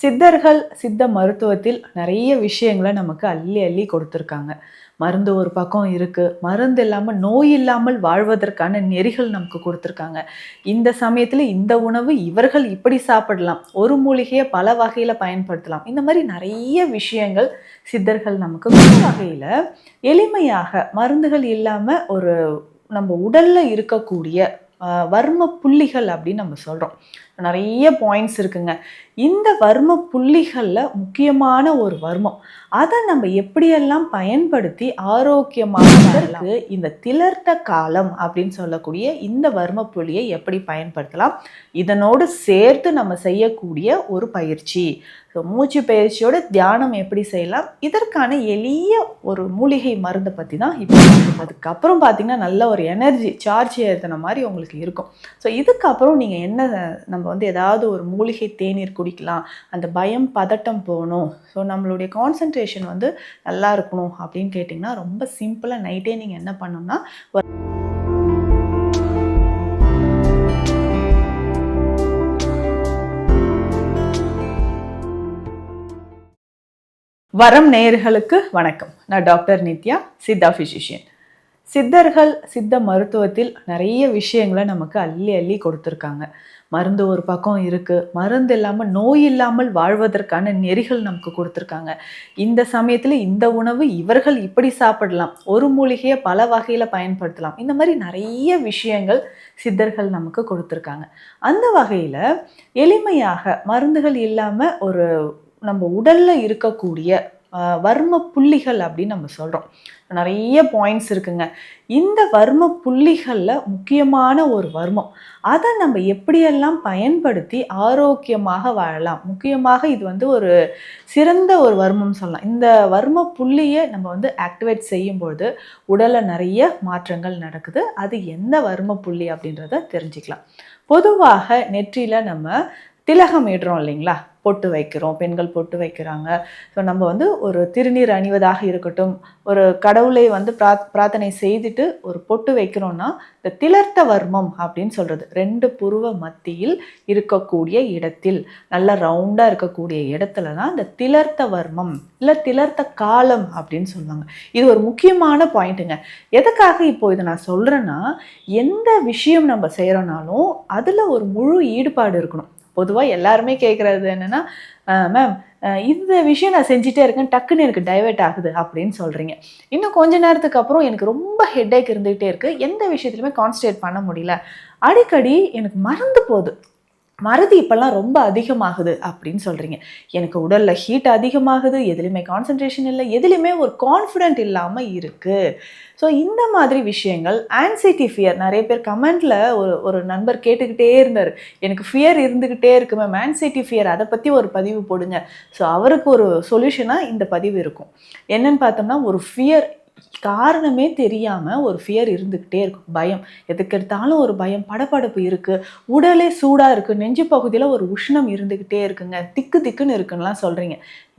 சித்தர்கள் சித்த மருத்துவத்தில் நிறைய விஷயங்களை நமக்கு அள்ளி அள்ளி கொடுத்துருக்காங்க. மருந்து ஒரு பக்கம் இருக்குது மருந்து இல்லாமல் நோய் இல்லாமல் வாழ்வதற்கான நெறிகள் நமக்கு கொடுத்துருக்காங்க. இந்த சமயத்தில் இந்த உணவு இவர்கள் இப்படி சாப்பிடலாம். ஒரு மூலிகையை பல வகையில் பயன்படுத்தலாம். இந்த மாதிரி நிறைய விஷயங்கள் சித்தர்கள் நமக்கு ஒரு வகையில் எளிமையாக மருந்துகள் இல்லாமல் ஒரு நம்ம உடலில் இருக்கக்கூடிய வர்ம புள்ளிகள் அப்படின்னு நம்ம சொல்கிறோம் நிறைய பாயிண்ட்ஸ் இருக்குங்க. இந்த வர்ம புள்ளிகளில் முக்கியமான ஒரு வர்மம். அதை நம்ம எப்படியெல்லாம் பயன்படுத்தி ஆரோக்கியமாக இந்த திலர்த்த காலம் அப்படின்னு சொல்லக்கூடிய இந்த வர்ம புள்ளியை எப்படி பயன்படுத்தலாம்? இதனோடு சேர்த்து நம்ம செய்யக்கூடிய ஒரு பயிற்சி. ஸோ மூச்சு பயிற்சியோட தியானம் எப்படி செய்யலாம்? இதற்கான எளிய ஒரு மூலிகை மருந்தை பற்றி தான் இப்போ அதுக்கப்புறம் பார்த்தீங்கன்னா நல்ல ஒரு எனர்ஜி சார்ஜ் ஏற்றின மாதிரி உங்களுக்கு இருக்கும். ஸோ இதுக்கப்புறம் நீங்கள் என்ன நம்ம வந்து ஏதாவது ஒரு மூலிகை தேநீர் குடிக்கலாம் அந்த பயம் பதட்டம் போகணும். ஸோ நம்மளுடைய கான்சன்ட்ரேஷன் வந்து நல்லா இருக்கணும் அப்படின்னு கேட்டிங்கன்னா ரொம்ப சிம்பிளாக நைட்டே நீங்கள் என்ன பண்ணணும்னா வரம் நேயர்களுக்கு வணக்கம். நான் டாக்டர் நித்யா சித்தா ஃபிசிஷியன் சித்தர்கள் சித்த மருத்துவத்தில் நிறைய விஷயங்களை நமக்கு அள்ளி அள்ளி கொடுத்துருக்காங்க. மருந்து ஒரு பக்கம் இருக்குது மருந்து இல்லாமல் நோய் இல்லாமல் வாழ்வதற்கான நெறிகள் நமக்கு கொடுத்துருக்காங்க. இந்த சமயத்தில் இந்த உணவு இவர்கள் இப்படி சாப்பிடலாம். ஒரு மூலிகையை பல வகையில் பயன்படுத்தலாம். இந்த மாதிரி நிறைய விஷயங்கள் சித்தர்கள் நமக்கு கொடுத்துருக்காங்க. அந்த வகையில் எளிமையாக மருந்துகள் இல்லாமல் ஒரு நம்ம உடலில் இருக்கக்கூடிய வர்ம புள்ளிகள் அப்படின்னு நம்ம சொல்கிறோம் நிறைய பாயிண்ட்ஸ் இருக்குங்க. இந்த வர்ம புள்ளிகளில் முக்கியமான ஒரு வர்மம். அதை நம்ம எப்படியெல்லாம் பயன்படுத்தி ஆரோக்கியமாக வாழலாம்? முக்கியமாக இது வந்து ஒரு சிறந்த ஒரு வர்மம் சொல்லலாம். இந்த வர்ம புள்ளியை நம்ம வந்து ஆக்டிவேட் செய்யும்பொழுது உடலில் நிறைய மாற்றங்கள் நடக்குது. அது எந்த வர்ம புள்ளி அப்படின்றத தெரிஞ்சுக்கலாம். பொதுவாக நெற்றியில் நம்ம திலகம் இடுறோம் இல்லைங்களா? பொட்டு வைக்கிறோம் பெண்கள் பொட்டு வைக்கிறாங்க. ஸோ நம்ம வந்து ஒரு திருநீர் அணிவதாக இருக்கட்டும் ஒரு கடவுளை வந்து பிரா பிரார்த்தனை செய்துட்டு ஒரு பொட்டு வைக்கிறோம்னா இந்த திலர்த்த வர்மம் அப்படின்னு சொல்கிறது ரெண்டு புருவ மத்தியில் இருக்கக்கூடிய இடத்தில் நல்ல ரவுண்டாக இருக்கக்கூடிய இடத்துல தான் இந்த திலர்த்த வர்மம் இல்லை திலர்த்த காலம் அப்படின்னு சொல்லுவாங்க. இது ஒரு முக்கியமான பாயிண்ட்டுங்க. எதுக்காக இப்போ இதை நான் சொல்கிறேன்னா எந்த விஷயம் நம்ம செய்கிறோனாலும் அதில் ஒரு முழு ஈடுபாடு இருக்கணும். பொதுவாக எல்லாருமே கேட்குறது என்னென்னா மேம் இந்த விஷயம் நான் செஞ்சுட்டே இருக்கேன் டக்குன்னு எனக்கு டைவர்ட் ஆகுது அப்படின்னு சொல்கிறீங்க இன்னும் கொஞ்ச நேரத்துக்கு அப்புறம் எனக்கு ரொம்ப ஹெட்டேக் இருந்துகிட்டே இருக்குது எந்த விஷயத்துலையுமே கான்சன்ட்ரேட் பண்ண முடியல. அடிக்கடி எனக்கு மறந்து போகுது. மறதி இப்போல்லாம் ரொம்ப அதிகமாகுது அப்படின்னு சொல்கிறீங்க எனக்கு உடலில் ஹீட் அதிகமாகுது எதுலேயுமே கான்சன்ட்ரேஷன் இல்லை எதுலேயுமே ஒரு கான்ஃபிடென்ட் இல்லாமல் இருக்குது ஸோ இந்த மாதிரி விஷயங்கள் ஆன்சைட்டி ஃபியர் நிறைய பேர் கமெண்ட்டில் ஒரு ஒரு நண்பர் கேட்டுக்கிட்டே இருந்தார். எனக்கு ஃபியர் இருந்துக்கிட்டே இருக்கு மேம் ஆன்சைட்டி ஃபியர் அதை பற்றி ஒரு பதிவு போடுங்க. ஸோ அவருக்கு ஒரு சொல்யூஷனாக இந்த பதிவு இருக்கும். என்னன்னு பார்த்தோம்னா ஒரு ஃபியர் காரணமே தெரியாமல் ஒரு ஃபியர் இருந்துக்கிட்டே இருக்கும். பயம். எதுக்கு எடுத்தாலும் ஒரு பயம். படபடப்பு இருக்குது உடலே சூடாக இருக்குது நெஞ்சு பகுதியில் ஒரு உஷ்ணம் இருந்துக்கிட்டே இருக்குங்க. திக்கு திக்குன்னு இருக்குன்னுலாம் சொல்கிறீங்க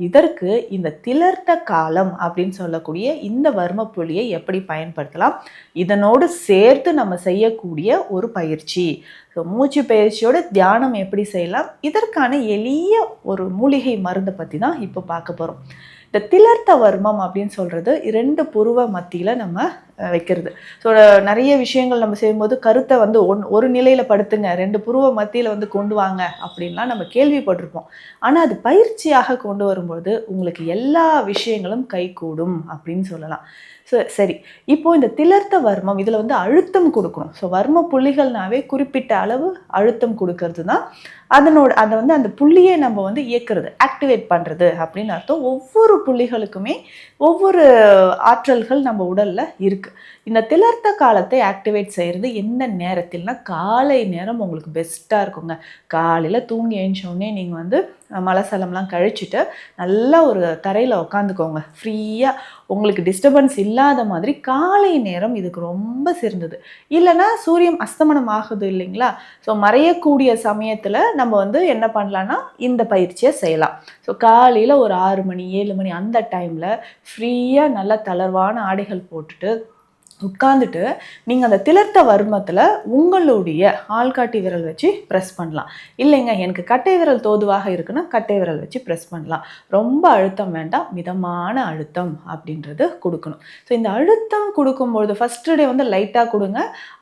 இதற்கு இந்த திலர்த்த காலம் அப்படின்னு சொல்லக்கூடிய இந்த வர்ம புள்ளியை எப்படி பயன்படுத்தலாம்? இதனோடு சேர்த்து நம்ம செய்யக்கூடிய ஒரு பயிற்சி. ஸோ மூச்சு பயிற்சியோட தியானம் எப்படி செய்யலாம்? இதற்கான எளிய ஒரு மூலிகை மருந்தை பற்றி தான் இப்போ பார்க்க போகிறோம் இந்த திலர்த்த வர்மம் அப்படின்னு சொல்கிறது இரண்டு புருவ மத்தியில் நம்ம வைக்கிறது. ஸோ நிறைய விஷயங்கள் நம்ம செய்யும்போது கருத்தை வந்து ஒன் ஒரு நிலையில் படுத்துங்க ரெண்டு புருவ மத்தியில் வந்து கொண்டு வாங்க அப்படின்லாம் நம்ம கேள்விப்பட்டிருப்போம். ஆனால் அது பயிற்சியாக கொண்டு வரும்போது உங்களுக்கு எல்லா விஷயங்களும் கைகூடும் அப்படின்னு சொல்லலாம். ஸோ சரி. இப்போ இந்த திலர்த்த வர்மம் இதில் வந்து அழுத்தம் கொடுக்கணும். ஸோ வர்ம புள்ளிகள்னாவே குறிப்பிட்ட அளவு அழுத்தம் கொடுக்கறது தான் அதனோட அதை வந்து அந்த புள்ளியை நம்ம வந்து இயக்கிறது ஆக்டிவேட் பண்ணுறது அப்படின்னு அர்த்தம். ஒவ்வொரு புள்ளிகளுக்குமே ஒவ்வொரு ஆற்றல்கள் நம்ம உடலில் இருக்குது இந்த திலர்த்த காலத்தை ஆக்டிவேட் செய்கிறது என்ன நேரத்தில்னா காலை நேரம் உங்களுக்கு பெஸ்ட்டாக இருக்குங்க. காலையில் தூங்கி எழுந்தோடனே நீங்கள் வந்து மலசலம்லாம் கழிச்சிட்டு நல்லா ஒரு தரையில் உட்காந்துக்கோங்க ஃப்ரீயாக உங்களுக்கு டிஸ்டர்பன்ஸ் இல்லை இல்லாத மாதிரி காலை நேரம் இதுக்கு ரொம்ப சிறந்தது. இல்லைன்னா சூரியன் அஸ்தமனம் ஆகுது இல்லைங்களா? ஸோ மறையக்கூடிய சமயத்தில் நம்ம வந்து என்ன பண்ணலான்னா இந்த பயிற்சியை செய்யலாம். ஸோ காலையில் ஒரு ஆறு மணி ஏழு மணி அந்த டைமில் ஃப்ரீயாக நல்ல தளர்வான ஆடைகள் போட்டுட்டு உட்காந்துட்டு நீங்கள் அந்த திளர்த்த வர்மத்தில் உங்களுடைய ஆள்காட்டி விரல் வச்சு ப்ரெஸ் பண்ணலாம். இல்லைங்க எனக்கு கட்டை விரல் தோதுவாக இருக்குன்னா கட்டை விரல் வச்சு ப்ரெஸ் பண்ணலாம். ரொம்ப அழுத்தம் வேண்டாம் மிதமான அழுத்தம் அப்படின்றது கொடுக்கணும். ஸோ இந்த அழுத்தம் கொடுக்கும்பொழுது ஃபஸ்ட்டு டே வந்து லைட்டாக கொடுங்க.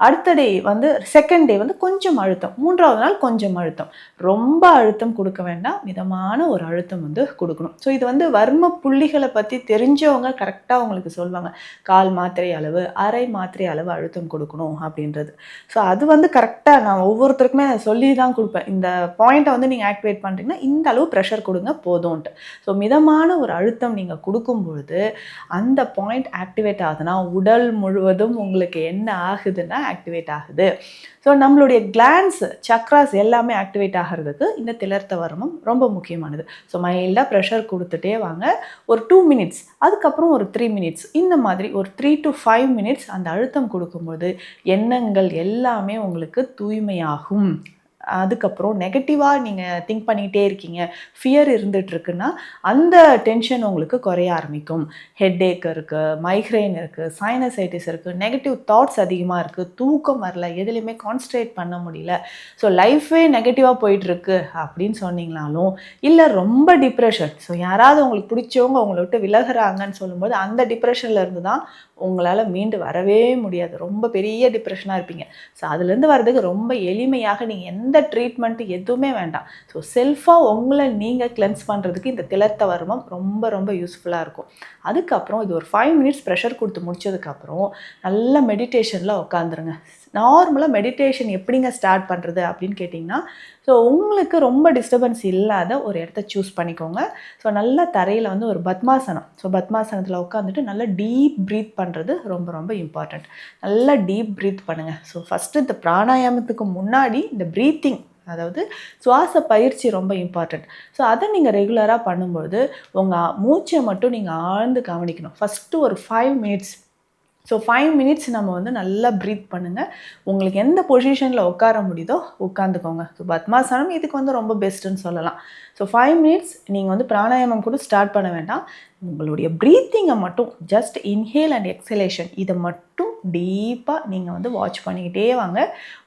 அடுத்த டே வந்து செகண்ட் டே வந்து கொஞ்சம் அழுத்தம். மூன்றாவது நாள் கொஞ்சம் அழுத்தம். ரொம்ப அழுத்தம் கொடுக்க வேண்டாம் மிதமான ஒரு அழுத்தம் வந்து கொடுக்கணும். ஸோ இது வந்து வர்ம புள்ளிகளை பற்றி தெரிஞ்சவங்க கரெக்டாக உங்களுக்கு சொல்லுவாங்க கால் மாத்திரை அளவு அரை மாத்திரை அளவு அழுத்தம் கொடுக்கணும் அப்படின்றது. ஸோ அது வந்து கரெக்டாக நான் ஒவ்வொருத்தருக்குமே சொல்லி தான் கொடுப்பேன். இந்த பாயிண்ட்டை வந்து நீங்கள் ஆக்டிவேட் பண்ணுறீங்கன்னா இந்த அளவு ப்ரெஷர் கொடுங்க போதும்ன்ட்டு. ஸோ மிதமான ஒரு அழுத்தம் நீங்கள் கொடுக்கும் பொழுது அந்த பாயிண்ட் ஆக்டிவேட் ஆகுதுன்னா உடல் முழுவதும் உங்களுக்கு என்ன ஆகுதுன்னா ஆக்டிவேட் ஆகுது. ஸோ நம்மளுடைய கிளான்ஸ் சக்ராஸ் எல்லாமே ஆக்டிவேட் ஆகிறதுக்கு இந்த திலர்த்த வர்மம் ரொம்ப முக்கியமானது. ஸோ மைல்டாக ப்ரெஷர் கொடுத்துட்டே வாங்க. ஒரு டூ மினிட்ஸ் அதுக்கப்புறம் ஒரு த்ரீ மினிட்ஸ் இந்த மாதிரி ஒரு த்ரீ டு ஃபைவ் மினிட்ஸ் அந்த அழுத்தம் கொடுக்கும்போது எண்ணங்கள் எல்லாமே உங்களுக்கு தூய்மையாகும். அதுக்கப்புறம் நெகட்டிவாக நீங்கள் திங்க் பண்ணிக்கிட்டே இருக்கீங்க. ஃபியர் இருந்துகிட்ருக்குன்னா அந்த டென்ஷன் உங்களுக்கு குறைய ஆரம்பிக்கும். ஹெட்டேக் இருக்குது மைக்ரைன் இருக்குது சைனசைட்டிஸ் இருக்குது நெகட்டிவ் தாட்ஸ் அதிகமாக இருக்குது தூக்கம் வரல எதுலேயுமே கான்சன்ட்ரேட் பண்ண முடியல. ஸோ லைஃபே நெகட்டிவாக போயிட்டுருக்கு அப்படின்னு சொன்னீங்கனாலும் இல்லை ரொம்ப டிப்ரெஷன் ஸோ யாராவது உங்களுக்கு பிடிச்சவங்க உங்களை விட்டு விலகிறாங்கன்னு சொல்லும்போது அந்த டிப்ரெஷனில் இருந்து தான் உங்களால் மீண்டு வரவே முடியாது. ரொம்ப பெரிய டிப்ரெஷனாக இருப்பீங்க. ஸோ அதுலேருந்து வர்றதுக்கு ரொம்ப எளிமையாக நீங்கள் எந்த ட்ரீட்மெண்ட்டு எதுவுமே வேண்டாம். ஸோ செல்ஃபாக உங்களை நீங்கள் கிளென்ஸ் பண்ணுறதுக்கு இந்த திளர்த்த வர்மம் ரொம்ப ரொம்ப யூஸ்ஃபுல்லாக இருக்கும். அதுக்கப்புறம் இது ஒரு ஃபைவ் மினிட்ஸ் ப்ரெஷர் கொடுத்து முடிச்சதுக்கப்புறம் நல்ல மெடிடேஷனில் உட்காந்துருங்க நார்மலாக மெடிடேஷன் எப்படிங்க ஸ்டார்ட் பண்ணுறது அப்படின்னு கேட்டிங்கன்னா ஸோ உங்களுக்கு ரொம்ப டிஸ்டர்பன்ஸ் இல்லாத ஒரு இடத்த சூஸ் பண்ணிக்கோங்க. ஸோ நல்லா தரையில் வந்து ஒரு பத்மாசனம். ஸோ பத்மாசனத்தில் உட்காந்துட்டு நல்லா டீப் ப்ரீத் பண்ணுறது ரொம்ப ரொம்ப இம்பார்ட்டண்ட் நல்லா டீப் ப்ரீத் பண்ணுங்கள் ஸோ ஃபஸ்ட்டு இந்த பிராணாயாமத்துக்கு முன்னாடி இந்த ப்ரீத்திங் அதாவது சுவாச பயிற்சி ரொம்ப இம்பார்ட்டண்ட் ஸோ அதை நீங்கள் ரெகுலராக பண்ணும்பொழுது உங்கள் மூச்சை மட்டும் நீங்கள் ஆழ்ந்து கவனிக்கணும். ஃபஸ்ட்டு ஒரு five minutes so five minutes நம்ம வந்து நல்லா ப்ரீத் பண்ணுங்கள் உங்களுக்கு எந்த பொசிஷனில் உட்கார முடியுதோ உட்காந்துக்கோங்க ஸோ பத்மாசனம் இதுக்கு வந்து ரொம்ப பெஸ்ட்டுன்னு சொல்லலாம். ஸோ ஃபைவ் மினிட்ஸ் நீங்கள் வந்து பிராணாயாமம் கூட ஸ்டார்ட் பண்ண வேண்டாம். உங்களுடைய ப்ரீத்திங்கை மட்டும் ஜஸ்ட் இன்ஹேல் அண்ட் எக்ஸலேஷன் இதை மட்டும் டீப்பாக நீங்கள் வந்து வாட்ச் பண்ணிக்கிட்டே வாங்க.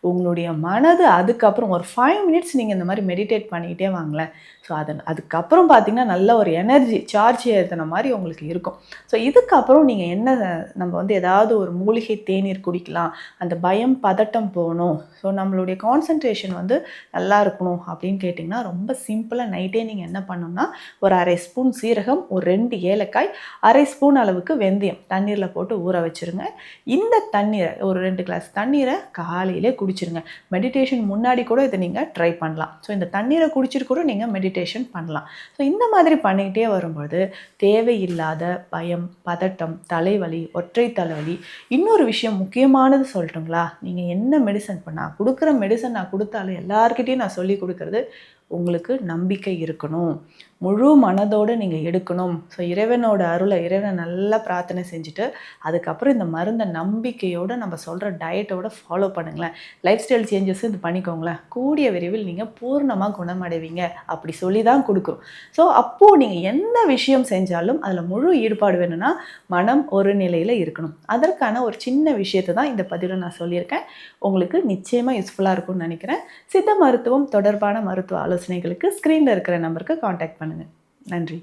உங்களுடைய மனது அதுக்கப்புறம் ஒரு ஃபைவ் மினிட்ஸ் நீங்கள் இந்த மாதிரி மெடிடேட் பண்ணிக்கிட்டே வாங்களேன். ஸோ அது அதுக்கப்புறம் பார்த்தீங்கன்னா நல்ல ஒரு எனர்ஜி சார்ஜ் ஏற்றின மாதிரி உங்களுக்கு இருக்கும். ஸோ இதுக்கப்புறம் நீங்கள் என்ன நம்ம வந்து ஏதாவது ஒரு மூலிகை தேநீர் குடிக்கலாம் அந்த பயம் பதட்டம் போகணும். ஸோ நம்மளுடைய கான்சன்ட்ரேஷன் வந்து நல்லா இருக்கணும் அப்படின்னு கேட்டிங்கன்னா ரொம்ப சிம்பிளாக நைட்டே நீங்கள் என்ன பண்ணணும்னா ஒரு அரை ஸ்பூன் சீரகம் ஒரு ரெண்டு ஏலக்காய் அரை ஸ்பூன் அளவுக்கு வெந்தயம். தண்ணீரில் போட்டு ஊற வச்சுருங்க. இந்த தண்ணீரை ஒரு ரெண்டு கிளாஸ் தண்ணீரை காலையிலே குடிச்சிருங்க. மெடிடேஷன் முன்னாடி கூட இதை நீங்கள் ட்ரை பண்ணலாம். ஸோ இந்த தண்ணீரை குடிச்சிட்டு கூட நீங்கள் மெடிடேஷன் பண்ணலாம். ஸோ இந்த மாதிரி பண்ணிக்கிட்டே வரும்போது தேவையில்லாத பயம் பதட்டம் தலைவலி ஒற்றை தலைவலி இன்னொரு விஷயம் முக்கியமானது சொல்லட்டுங்களா? நீங்கள் என்ன மெடிசன் பண்ணால் கொடுக்குற மெடிசன் நான் கொடுத்தாலும் எல்லாருக்கிட்டையும் நான் சொல்லி கொடுக்குறது உங்களுக்கு நம்பிக்கை இருக்கணும். முழு மனதோடு நீங்கள் எடுக்கணும். ஸோ இறைவனோட அருளை இறைவனை நல்லா பிரார்த்தனை செஞ்சுட்டு அதுக்கப்புறம் இந்த மருந்தை நம்பிக்கையோடு நம்ம சொல்கிற டயட்டோட ஃபாலோ பண்ணுங்களேன். லைஃப் ஸ்டைல் சேஞ்சஸ் இது பண்ணிக்கோங்களேன். கூடிய விரைவில் நீங்கள் பூர்ணமாக குணமடைவீங்க. அப்படி சொல்லி தான் கொடுக்குறோம் ஸோ அப்போது நீங்கள் எந்த விஷயம் செஞ்சாலும் அதில் முழு ஈடுபாடு வேணும்னா மனம் ஒரு நிலையில் இருக்கணும். அதற்கான ஒரு சின்ன விஷயத்தை தான் இந்த பதிவில் நான் சொல்லியிருக்கேன். உங்களுக்கு நிச்சயமாக யூஸ்ஃபுல்லாக இருக்கும்னு நினைக்கிறேன். சித்த மருத்துவம் தொடர்பான மருத்துவ ஆலோசனைகளுக்கு ஸ்க்ரீனில் இருக்கிற நம்பருக்கு காண்டாக்ட் பண்ணுங்கள் நன்றி.